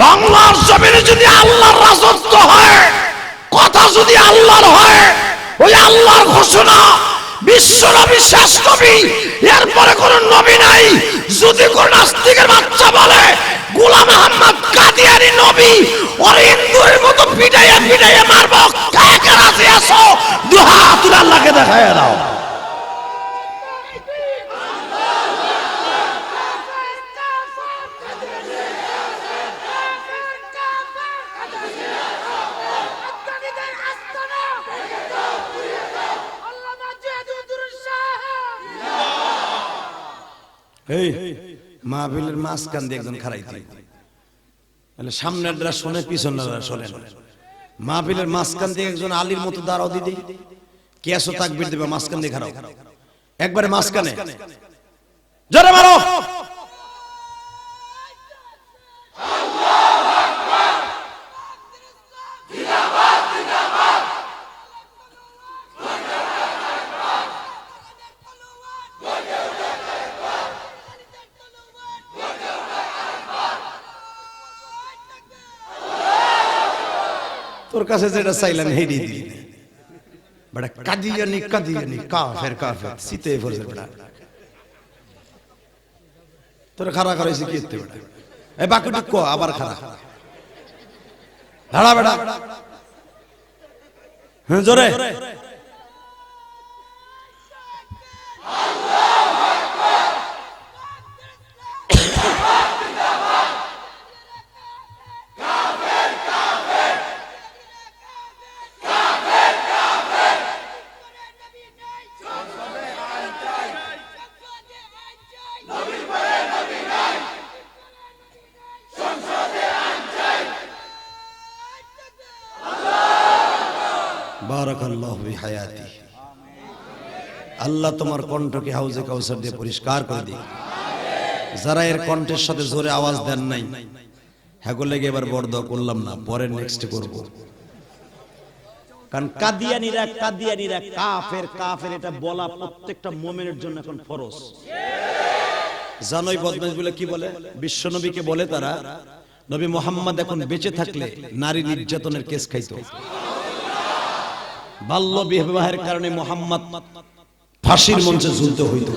বাংলার জমিনে যদি আল্লাহর রাজত্ব হয়, কথা যদি আল্লাহর হয়, ওই আল্লাহর ঘোষণা বিশ্ব নবী শেষ নবী, এরপরে কোন নবী নাই। যদি কোন নাস্তিকের বাচ্চা বলে, গোলাম আহমদ কাদিয়ানি নবী, ওর হিন্দুর মতো পিটাইয়া পিটাইয়া মারবো কে কে রাজি আছো? দুহা তুই আল্লাহকে দেখায় দাও। এই, মাহফিলের মাঝখান দিয়ে একজন খারাই তাহলে সামনেরটা শোনে পিছনেরটা শোনে মাহফিলের মাঝখান দিয়ে একজন আলীর মতো দাঁড়াও দিদি। কেসও তাকবির দেবে, মাঝখান দিয়ে খারাপ একবারে মাঝখানে। জোরে মারো! তোর কাছে যেটা চাইলাম হেরি বড় কাদিয়ানি কাদিয়ানি কাফের কাফের তোর খারা করাইছে কি এতে এ কো, আবার খারা দাঁড়া বেড়া হ্যাঁ জোরে। বারাকাল্লাহু আল্লাহ তোমার কণ্ঠকে হাউজে কাউসার দিয়ে পরিষ্কার করে দিই যারা এর কণ্ঠের সাথে জোরে আওয়াজ দেন নাই হ্যাঁ লেগে এবার বর্দ করলাম না, পরে নেক্সট করব। কারণ কাদিয়ানিরা কাদিয়ানিরা কাফের কাফের এটা বলা প্রত্যেকটা মোমেনের জন্য এখন জানোই কি বলে? বিশ্বনবীকে বলে তারা, নবী মোহাম্মদ এখন বেঁচে থাকলে নারী নির্যাতনের কেস খাইতো। বাল্য বিবাহের কারণে মোহাম্মদ ফাঁসির মঞ্চে ঝুলতে হইতো।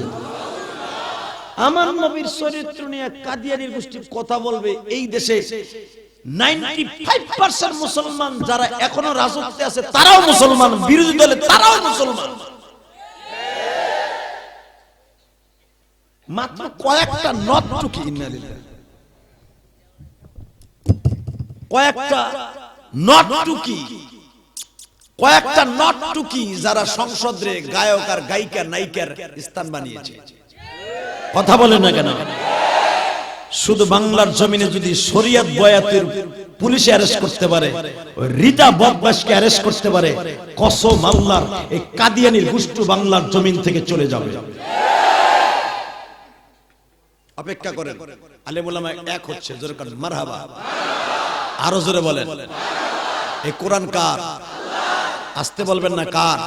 আমার নবীর চরিত্র নিয়ে কাদিয়ানির গোষ্ঠী কথা বলবে এই দেশে। মুসলমান যারা এখনও রাজত্বে আছে, তারাও মুসলমান। বিরোধী দলে তারাও মুসলমান। মাত্র কয়েকটা নট কয়েকটা নট টুকি কয়েকটা নট টুকি যারা সংসদে গায়ক আর গায়িকা, নায়িকার স্থান বানিয়েছে। কথা বলে না কেন? শুধু বাংলার জমিনে যদি শরিয়ত বয়াতের পুলিশে অ্যারেস্ট করতে পারে ওই রিতা বদমাসকে অ্যারেস্ট করতে পারে, কসম আল্লাহর এই কাদিয়ানির গুষ্টু বাংলার জমিন থেকে চলে যাবে। অপেক্ষা করেন আলেম ওলামা এক হচ্ছে, জোরে কান, মারহাবা। আরও জোরে বলেন। এই কোরআন কার? আসতে বলবেন না, কার?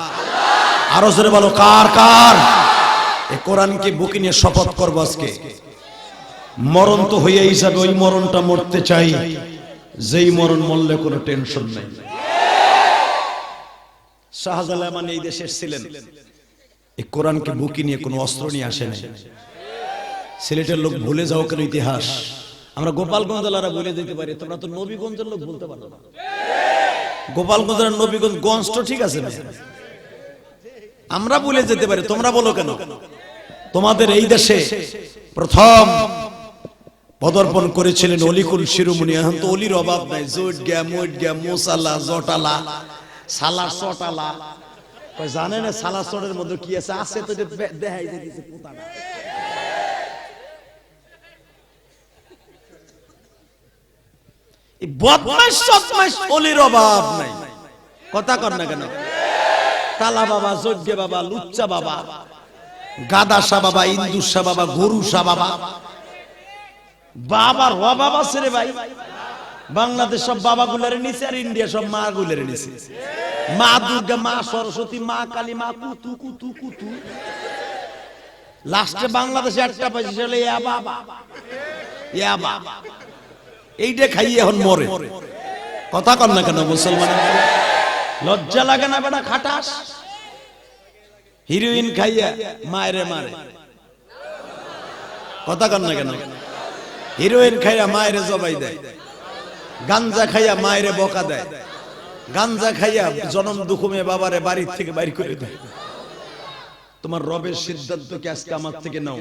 আরও জোরে বলো, কার কার? এই কোরআনকে বুকে নিয়ে শপথ করব আজকে। মরণ তো হইয়াই যাবে, ওই মরণটা মরতে চাই। যেই মরণ মরলে কোনো টেনশন নাই। শাহজালাল মানে এই দেশের ছিলেন এই কোরআনকে বুকি নিয়ে কোনো অস্ত্র নিয়ে আসে নাই। সিলেটের লোক ভুলে যাও কেন ইতিহাস? আমরা গোপালগঞ্জ ভুলে যেতে পারি, তোমরা তো নবীগঞ্জের লোক বলতে পারো না। গোপালগঞ্জের নবীগঞ্জ গঞ্জ তো ঠিক আছে আমরা বলে যেতে পারি, তোমরা বলো কেন? তোমাদের এই দেশে প্রথম পদার্পণ করেছিলেন অলিকুল শিরোমণি। এখন তো অলির অভাব নাই। জোট গ্যা, মোট গ্যা মোসালা জটালা, সালা কই জানে না সালা চটের মধ্যে কি আছে? আছে তো দেখাই দিতেছে পোতাটা। বদমাস সদমাস অলির অভাব কথা বাবা লুচ্চা বাবা গাদা শাহ বাবা ইন্দু শাহ বাবা গরু শাহ বাবা। বাবার অভাব রে ভাই। বাংলাদেশ সব বাবা গুলার নিচে আর ইন্ডিয়া সব মা গুলার নিচে। মা দুর্গা, মা সরস্বতী, মা কালী, মা কুতু কুতু কুতু। লাস্টে বাংলাদেশে একটা পাইছে বাবা। ইয়া বাবা। এইটা খাইয়ে এখন মরে। কথা কর না কেন মুসলমান? লজ্জা লাগে না বেটা খাটাস? হিরোইন খাইয়া মায়েরে মারে। কথা কর না কেন? হিরোইন খাইয়া মায়েরে জবাই দেয়। গাঞ্জা খাইয়া মায়েরে বকা দেয়। গাঞ্জা খাইয়া জনম দুখুমে বাবারে বাড়ির থেকে বাইর করে দেয়। তোমার রবের সিদ্ধান্ত কি আজকে আমার থেকে নাও?